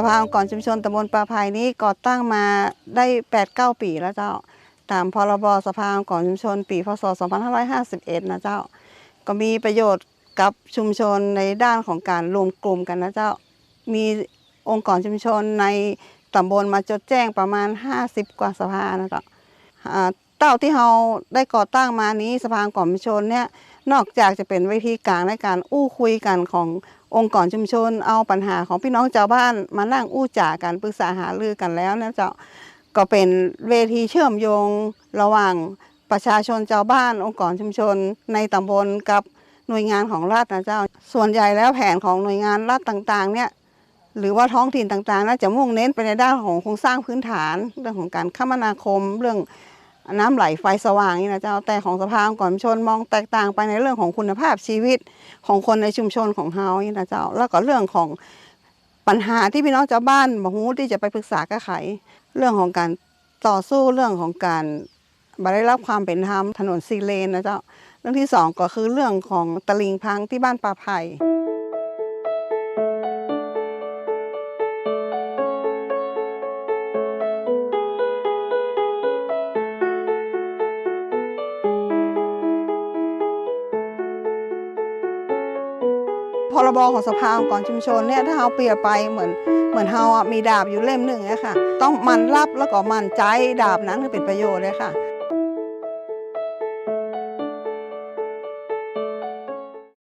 สภาองค์กรชุมชนตำบลปลาภัยนี้ก่อตั้งมาได้8ปดเปีแล้วเจ้า ตามพรบสภาองค์กรชุมชน ปีพศ 2551 นะเจ้า ก็มีประโยชน์กับชุมชนในด้านของการรวมกลุ่มกันนะเจ้า มีองค์กรชุมชนในตำบลมาจดแจ้งประมาณ 50 กว่าสภานะเจ้าเต้าที่เราได้ก่อตั้งมานี้สภาองค์กรชุมชนเนี่ย นอกจากจะเป็นเวทีกลางในการอู้คุยกันขององค์กรชุมชน เอาปัญหาของพี่น้องชาวบ้านมานั่งอู้จ่ากันปรึกษาหารือกันแล้วนะเจ้าก็เป็นเวทีเชื่อมโยงระหว่างประชาชนชาวบ้าน องค์กรชุมชน ในตำบลกับหน่วยงานของรัฐนะเจ้า ส่วนใหญ่แล้วแผนของหน่วยงานรัฐต่างๆ เนี่ยหรือว่าท้องถิ่นต่างๆน่าจะมุ่งเน้นไปในด้านของโครงสร้างพื้นฐาน เรื่องของการคมนาคมเรื่อง น้ำไหลไฟสว่างนี่นะเจ้าแต่ของสภาองค์กรชุมชนมองแตกต่างไปในเรื่องของคุณภาพชีวิตของคนในชุมชนของเฮานี่นะเจ้าแล้วก็เรื่องของปัญหาที่พี่น้องชาวบ้านบอกฮู้ที่จะไปปรึกษาแก้ไข เรื่องของการต่อสู้เรื่องของการบได้รับความเป็นธรรมถนนซีเลนนะเจ้าเรื่องที่สองก็คือเรื่องของตะลิงพังที่บ้านป่าไผ่ รบของสภาองค์กรชุมชนเนี่ยถ้าเราเปรียบไปเหมือนเหมือนเฮาอะมีดาบอยู่เล่มหนึ่งอะค่ะ ต้องมันรับแล้วก็มันใจดาบนั้นเป็นประโยชน์เลยค่ะ